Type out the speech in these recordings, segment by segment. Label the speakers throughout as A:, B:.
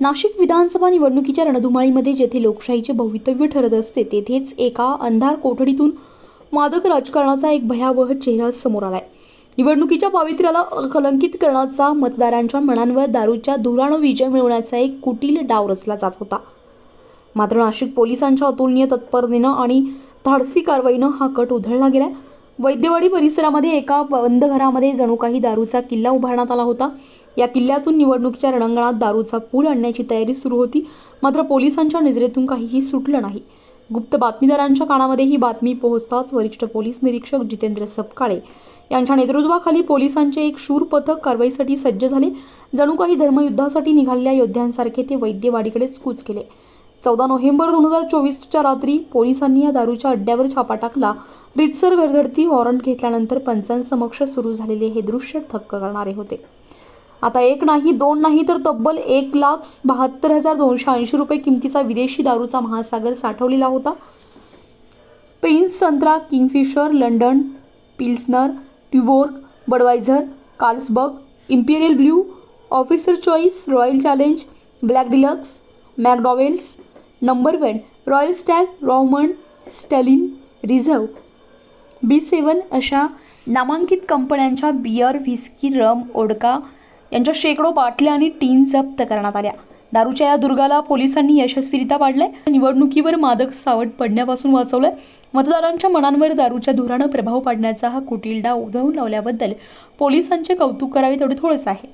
A: नाशिक विधानसभा निवडणुकीच्या रणधुमाळीमध्ये जेथे लोकशाहीचे भवितव्य ठरत असते तेथेच एका अंधार कोठडीतून मादक राजकारणाचा एक भयावह चेहरा समोर आलाय. निवडणुकीच्या पावित्र्याला कलंकित करण्याचा मतदारांच्या मनांवर दारूच्या धुरानं विजय मिळवण्याचा एक कुटील डाव रचला जात होता. मात्र नाशिक पोलिसांच्या अतुलनीय तत्परतेनं आणि धाडसी कारवाईनं हा कट उधळला गेला वैद्यवाडी परिसरामध्ये एका बंद घरामध्ये जणू काही दारूचा किल्ला उभारण्यात आला होता. या किल्ल्यातून निवडणुकीच्या रणांगणात दारूचा पूल आणण्याची तयारी सुरू होती. मात्र पोलिसांच्या नजरेतून काहीही सुटलं नाही. गुप्त बातमीदारांच्या कानामध्ये ही बातमी पोहोचताच वरिष्ठ पोलीस निरीक्षक जितेंद्र सपकाळे यांच्या नेतृत्वाखाली पोलिसांचे एक शूर पथक कारवाईसाठी सज्ज झाले. जणू काही धर्मयुद्धासाठी निघालेल्या योद्ध्यांसारखे ते वैद्यवाडीकडेच कूच केले. चौदा नोव्हेंबर दोन हजार चोवीसच्या रात्री पोलिसांनी या दारूच्या अड्ड्यावर छापा टाकला. रितसर घरधडती वॉरंट घेतल्यानंतर पंचांसमक्ष सुरू झालेले हे दृश्य थक्क करणारे होते. आता एक नाही दोन नाही तर तब्बल एक लाख बहात्तर हजार दोनशे ऐंशी रुपये किमतीचा विदेशी दारूचा महासागर साठवलेला होता. पेन्स संत्रा Kingfisher London Pilsner Tuborg Budweiser Carlsberg Imperial Blue Officer Choice Royal Challenge Black Deluxe McDowell's number one Royal Stag Roman Stallion Reserve B seven अशा नामांकित कंपन्यांच्या बियर व्हिस्की रम ओडका यांच्या शेकडो बाटल्या आणि टीन जप्त करण्यात आल्या. दारूच्या या दुर्गाला पोलिसांनी यशस्वीरित्या पाडलंय. निवडणुकीवर मादक सावट पडण्यापासून वाचवलंय. मतदारांच्या मनांवर दारूच्या धुरानं प्रभाव पाडण्याचा हा कुटील डाव उधळून लावल्याबद्दल पोलिसांचे कौतुक करावे तेवढे थोडेच आहे.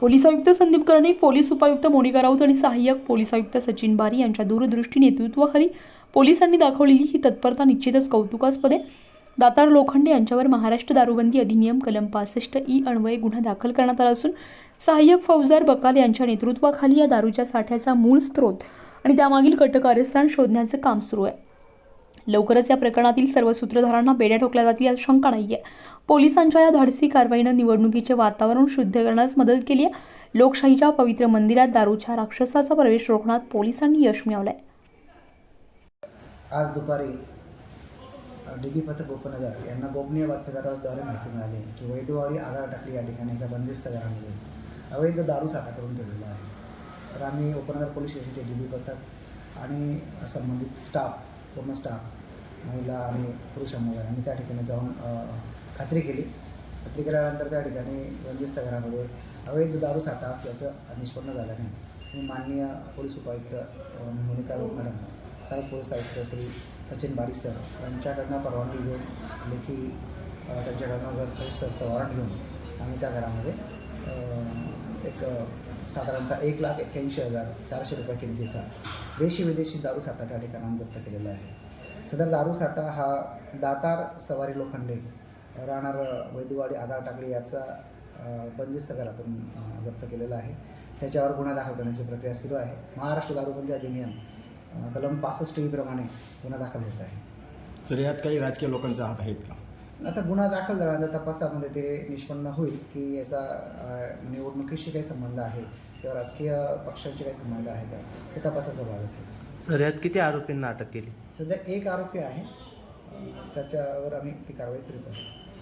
A: पोलीस आयुक्त संदीप कर्णिक पोलीस उपायुक्त मोनिका राऊत आणि सहाय्यक पोलीस आयुक्त सचिन बारी यांच्या दूरदृष्टी नेतृत्वाखाली पोलिसांनी दाखवलेली ही तत्परता निश्चितच कौतुकास्पद आहे. दातार लोखंडे यांच्यावर महाराष्ट्र दारूबंदी अधिनियम कलम पासष्ट ई अन्वये गुन्हा दाखल करण्यात आला असून सहाय्यक फौजदार बकाल यांच्या नेतृत्वाखाली या दारूच्या साठ्याचा मूळ स्रोत आणि त्यामागील कटकारस्थान शोधण्याचं काम सुरू आहे. लवकरच या प्रकरणातील सर्व सूत्रधारांना बेड्या ठोकल्या जातील यात शंका नाही आहे पोलिसांच्या या धाडसी कारवाईनं निवडणुकीचे वातावरण शुद्ध करण्यास मदत केली आहे. लोकशाहीच्या पवित्र मंदिरात दारूच्या राक्षसाचा प्रवेश रोखण्यात पोलिसांनी यश मिळवलंय.
B: आज दुपारी डी बी पथक उपनगर यांना गोपनीय बातमीदाराद्वारे माहिती मिळाली की वैधवाडी आधार टाकली या ठिकाणी एका बंदिस्त घरामध्ये अवैध दारू साठा करून ठेवलेला आहे. तर आम्ही उपनगर पोलीस स्टेशनचे डी बी पथक आणि संबंधित स्टाफ पूर्ण स्टाफ महिला आणि पुरुष समुदाय आम्ही त्या ठिकाणी जाऊन खात्री केली. खात्री केल्यानंतर त्या ठिकाणी बंदिस्त घरामध्ये अवैध दारू साठा असल्याचं निष्पन्न झालं नाही. मी माननीय पोलीस उपायुक्त मोनिका रोड मॅडम सहाय्यक पोलीस आयुक्त श्री सचिन बारी सर यांच्याकडनं परवानगी घेऊन लेखी त्यांच्याकडनं घर सरचं वॉरंट घेऊन आम्ही त्या घरामध्ये एक साधारणतः एक लाख एक्क्याऐंशी हजार चारशे रुपये किमतीचा देशी विदेशी दारू साठा त्या ठिकाणी जप्त केलेला आहे. सदर दारू साठा हा दातार सवारी लोखंडे राहणार वैद्यवाडी आधार टाकले याचा बंदिस्त घरातून जप्त केलेला आहे. त्याच्यावर गुन्हा दाखल करण्याची प्रक्रिया सुरू आहे. महाराष्ट्र दारूबंदी अधिनियम कलम पासष्ट प्रमाणे गुन्हा दाखल होत आहे.
C: सर यात काही राजकीय लोकांचा हात आहेत का?
B: आता गुन्हा दाखल झाल्यानंतर तपासामध्ये ते निष्पन्न होईल की याचा निवडणुकीशी काही संबंध आहे किंवा राजकीय पक्षांशी काही संबंध आहे का? हे तपासाचा भाग असेल.
D: सर यात किती आरोपींना अटक केली?
B: सध्या एक आरोपी आहे. त्याच्यावर आम्ही ती कारवाई करीत आहोत.